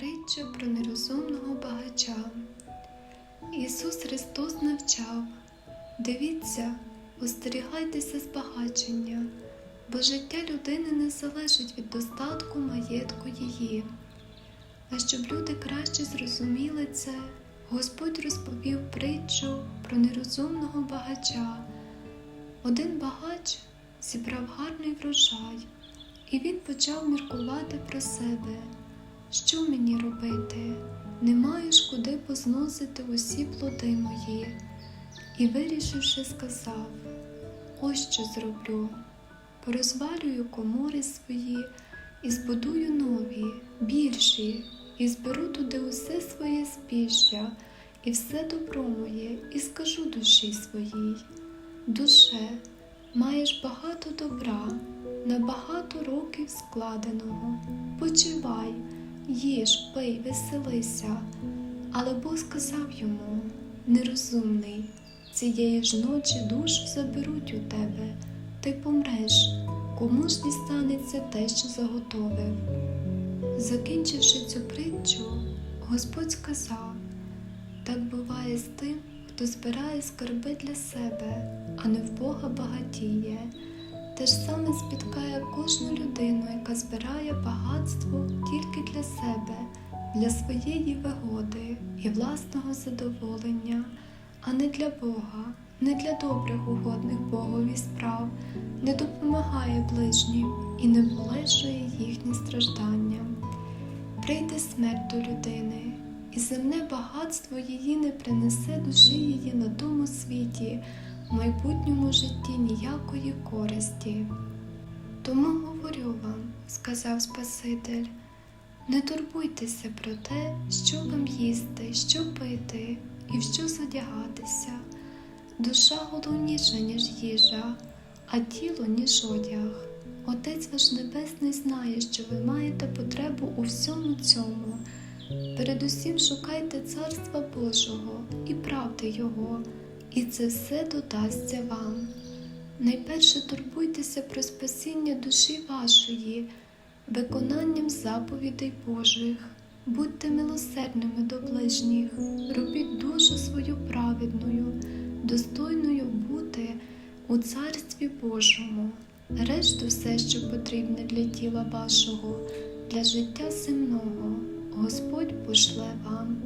Притча про нерозумного багача. Ісус Христос навчав Дивіться, остерігайтеся збагачення, бо життя людини не залежить від достатку маєтку її. А щоб люди краще зрозуміли це, Господь розповів притчу про нерозумного багача. Один багач зібрав гарний врожай, і він почав міркувати про себе. Що мені робити? Не маю ж куди позносити усі плоди мої. І вирішивши, сказав: Ось що зроблю. Порозвалюю комори свої і збудую нові, більші, і зберу туди усе своє збіжжя і все добро моє, і скажу душі своїй. Душе, маєш багато добра, на багато років складеного. Почивай, їж, пий, веселися. Але Бог сказав йому, нерозумний, цієї ж ночі душу заберуть у тебе, ти помреш, кому ж дістанеться те, що заготовив. Закінчивши цю притчу, Господь сказав, так буває з тим, хто збирає скарби для себе, а не в Бога багатіє. Те ж саме спіткає кожну людину, яка збирає багатство тільки для себе, для своєї вигоди і власного задоволення, а не для Бога, не для добрих угодних Богові справ, не допомагає ближнім і не полегшує їхні страждання. Прийде смерть до людини, і земне багатство її не принесе душі її на тому світі, майбутньому житті ніякої користі. Тому говорю вам, сказав Спаситель, не турбуйтеся про те, що вам їсти, що пити і в що задягатися. Душа головніша, ніж їжа, а тіло, ніж одяг. Отець ваш Небесний знає, що ви маєте потребу у всьому цьому. Передусім шукайте Царства Божого і правди Його, і це все додасться вам. Найперше турбуйтеся про спасіння душі вашої, виконанням заповідей Божих, будьте милосердними до ближніх, робіть душу свою праведною, достойною бути у Царстві Божому. Решту все, що потрібне для тіла вашого, для життя земного, Господь пошле вам.